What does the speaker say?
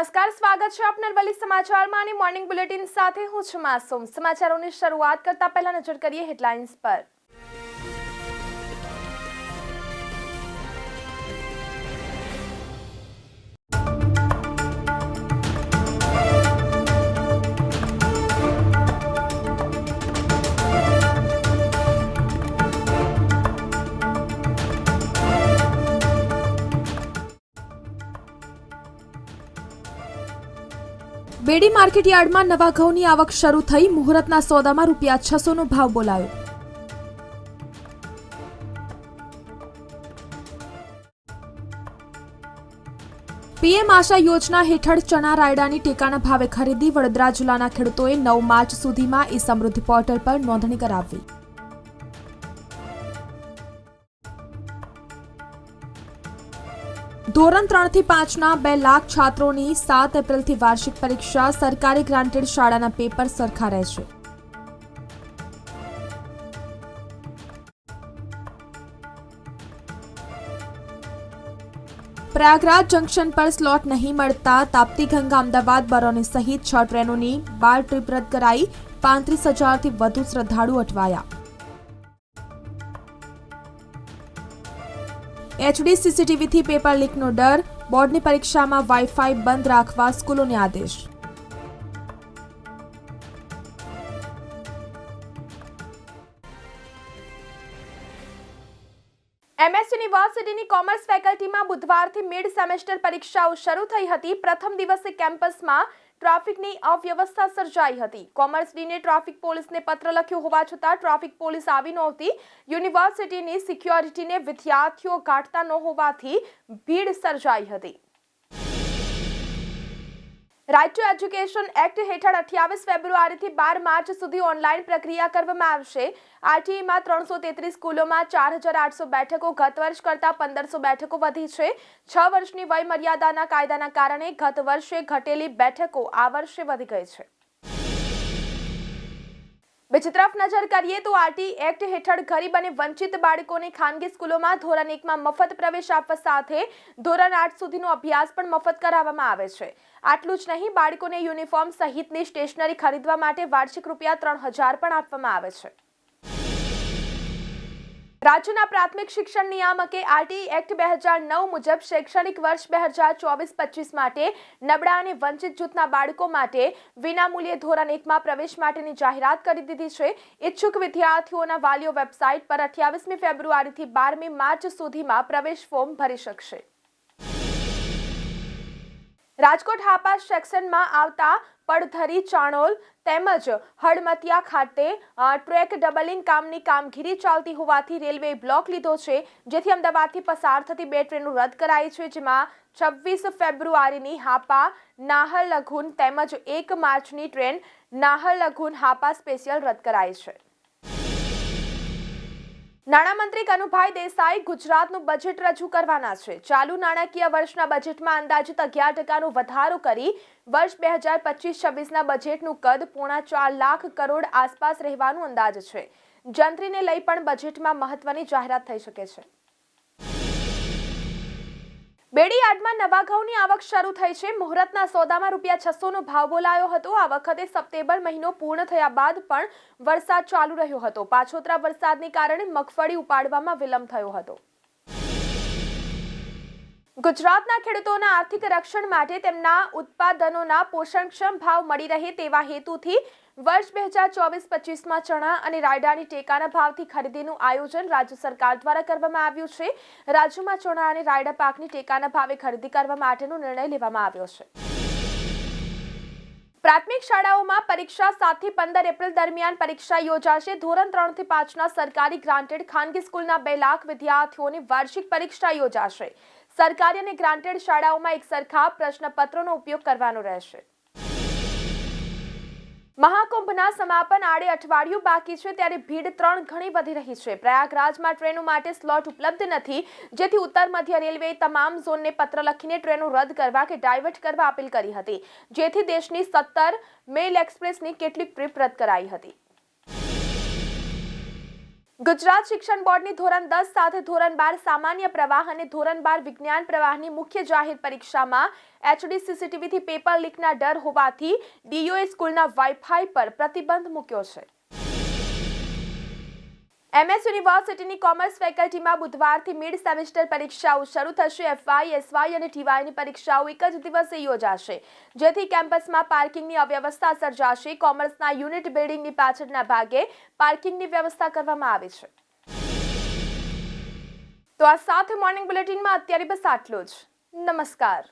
નમસ્કાર, સ્વાગત છે આપના વલી સમાચારમાં અને મોર્નિંગ બુલેટિન સાથે હું છું માસૂમ. સમાચારોની શરૂઆત કરતા પહેલા નજર કરીએ હેડલાઇન્સ પર. બેડી માર્કેટ યાર્ડમાં નવા ઘઉંની આવક શરૂ થઈ. મુહૂર્તના સોદામાં રૂપિયા છસોનો ભાવ બોલાયો. પીએમ આશા યોજના હેઠળ ચણા રાયડાની ટેકાના ભાવે ખરીદી. વડોદરા જિલ્લાના ખેડૂતોએ નવ માર્ચ સુધીમાં ઈ સમૃદ્ધિ પોર્ટલ પર નોંધણી કરાવવી ધોરણ ત્રણથી પાંચના બે લાખ છાત્રોની સાત એપ્રિલથી વાર્ષિક પરીક્ષા સરકારી ગ્રાન્ટેડ શાળાના પેપર સરખા રહેશે. પ્રયાગરાજ જંકશન પર સ્લોટ નહીં મળતા તાપ્તી ગંગા અમદાવાદ બરોની સહિત છ ટ્રેનોની બાર ટ્રીપ રદ કરાઈ, પાંત્રીસ હજારથી વધુ શ્રદ્ધાળુ અટવાયા. એચડી સીસીટીવીથી પેપર લીકનો ડર, બોર્ડની પરીક્ષામાં વાઈફાઈ બંધ રાખવા સ્કૂલોને આદેશ. એમએસ યુનિવર્સિટીની કોમર્સ ફેકલ્ટીમાં બુધવારથી મિડ સેમેસ્ટર પરીક્ષાઓ શરૂ થઈ હતી. પ્રથમ દિવસે કેમ્પસમાં ટ્રાફિકની અવ્યવસ્થા સર્જાઈ હતી. કોમર્સ ડીને ટ્રાફિક પોલીસને પત્ર લખ્યો હોવા છતાં ટ્રાફિક પોલીસ આવી નહોતી. યુનિવર્સિટીની સિક્યોરિટીને વિદ્યાર્થીઓ ગાંઠતા ન હોવાથી ભીડ સર્જાઈ હતી. રાઇટ ટુ એજ્યુકેશન એક્ટ હેઠળ અઠ્યાવીસ ફેબ્રુઆરીથી બાર માર્ચ સુધી ઓનલાઈન પ્રક્રિયા કરવામાં આવશે. આરટીઈમાં ત્રણસો તેત્રીસ સ્કૂલોમાં ચાર હજાર આઠસો બેઠકો, ગત વર્ષ કરતાં પંદરસો બેઠકો વધી છે. છ વર્ષની વય મર્યાદાના કાયદાના કારણે ગત વર્ષે ઘટેલી બેઠકો આ વર્ષે વધી ગઈ છે. બીજી તરફ નજર કરીએ તો આરટી એક્ટ હેઠળ ગરીબ અને વંચિત બાળકોને ખાનગી સ્કૂલોમાં ધોરણ એકમાં મફત પ્રવેશ આપવા સાથે ધોરણ આઠ સુધીનો અભ્યાસ પણ મફત કરાવવામાં આવે છે. આટલું જ નહીં, બાળકોને યુનિફોર્મ સહિતની સ્ટેશનરી ખરીદવા માટે વાર્ષિક રૂપિયા ત્રણ હજાર પણ આપવામાં આવે છે. રાજ્યના પ્રાથમિક શિક્ષણ નિયામકે આરટી એક્ટ બે હજાર નવ મુજબ શૈક્ષણિક વર્ષ બે હજાર ચોવીસ પચીસ માટે નબળા અને વંચિત જૂથના બાળકો માટે વિનામૂલ્યે ધોરણ એકમાં પ્રવેશ માટેની જાહેરાત કરી દીધી છે. ઈચ્છુક વિદ્યાર્થીઓના વાલીઓ વેબસાઇટ પર અઠ્યાવીસમી ફેબ્રુઆરીથી બારમી માર્ચ સુધીમાં પ્રવેશ ફોર્મ ભરી શકશે. રાજકોટ હાપા સેક્શનમાં આવતા પડધરી, ચાણોલ તેમજ હળમતિયા ખાતે ટ્રેક ડબલિંગ કામની કામગીરી ચાલતી હોવાથી રેલવે બ્લોક લીધો છે. જેથી અમદાવાદથી પસાર થતી બે ટ્રેનો રદ કરાઈ છે, જેમાં છવ્વીસ ફેબ્રુઆરીની હાપા નાહર લઘુન તેમજ એક માર્ચની train Naharlagun Hapa special રદ કરાઈ છે. નાણામંત્રી કનુભાઈ દેસાઈ ગુજરાતનું બજેટ રજૂ કરવાના છે. ચાલુ નાણાકીય વર્ષના બજેટમાં અંદાજિત અગિયાર ટકાનો વધારો કરી વર્ષ બે હજાર પચીસ છવ્વીસના બજેટનું કદ પોણા ચાર લાખ કરોડ આસપાસ રહેવાનું અંદાજ છે. જંત્રીને લઈ પણ બજેટમાં મહત્વની જાહેરાત થઈ શકે છે. બેડીયાર્ડમાં નવા ઘઉંની આવક શરૂ થઈ છે. મુહૂર્તના સોદામાં રૂપિયા છસોનો ભાવ બોલાયો હતો. આ વખતે સપ્ટેમ્બર મહિનો પૂર્ણ થયા બાદ પણ વરસાદ ચાલુ રહ્યો હતો. પાછોતરા વરસાદને કારણે મગફળી ઉપાડવામાં વિલંબ થયો હતો. ગુજરાતના ખેડૂતોના આર્થિક રક્ષણ માટે તેમના ઉત્પાદનોના પોષણક્ષમ ભાવ મળી રહે તેવા હેતુથી વર્ષ બે હજાર ચોવીસ પચીસમાં ચણા અને રાયડાની ટેકાના ભાવથી ખરીદીનું આયોજન રાજ્ય સરકાર દ્વારા કરવામાં આવ્યું છે. રાજ્યમાં ચણા અને રાયડા પાકની ટેકાના ભાવે ખરીદી કરવા માટેનો નિર્ણય લેવામાં આવ્યો છે. પ્રાથમિક શાળાઓમાં પરીક્ષા સાતથી પંદર એપ્રિલ દરમિયાન પરીક્ષા યોજાશે. ધોરણ ત્રણથી પાંચના સરકારી ગ્રાન્ટેડ ખાનગી સ્કૂલના બે લાખ વિદ્યાર્થીઓની વાર્ષિક પરીક્ષા યોજાશે. સરકારી અને ગ્રાન્ટેડ શાળાઓમાં એક સરખા પ્રશ્નપત્રોનો ઉપયોગ કરવાનો રહેશે. મહાકુંભના સમાપન આડે અઠવાડિયું બાકી છે ત્યારે ભીડ ત્રણ ઘણી વધી રહી છે. પ્રયાગરાજમાં ટ્રેનો માટે સ્લોટ ઉપલબ્ધ નથી, જેથી ઉત્તર મધ્ય રેલવેએ તમામ ઝોનને પત્ર લખીને ટ્રેનો રદ કરવા કે ડાયવર્ટ કરવા અપીલ કરી હતી, જેથી દેશની સત્તર મેલ એક્સપ્રેસની કેટલીક ટ્રીપ રદ કરાઈ હતી. ગુજરાત શિક્ષણ બોર્ડની ધોરણ દસ સાથે ધોરણ બાર સામાન્ય પ્રવાહ અને ધોરણ બાર વિજ્ઞાન પ્રવાહની મુખ્ય જાહેર પરીક્ષામાં એચડી સીસીટીવીથી પેપર લીકના ડર હોવાથી ડીઓએ સ્કૂલના વાઈફાઈ પર પ્રતિબંધ મૂક્યો છે. એમએસ યુનિવર્સિટીની કોમર્સ ફેકલ્ટીમાં બુધવારથી મિડ સેમેસ્ટર પરીક્ષાઓ શરૂ થશે. એફવાય એસવાય અને ટીવાયની પરીક્ષાઓ એક જ દિવસે યોજાશે. જેથી કેમ્પસમાં પાર્કિંગની અવ્યવસ્થા સર્જાશે. કોમર્સના યુનિટ બિલ્ડિંગની પાછળના ભાગે પાર્કિંગની વ્યવસ્થા કરવામાં આવી છે. તો આ સાથે મોર્નિંગ બુલેટિનમાં અત્યારે બસ આટલું જ. નમસ્કાર.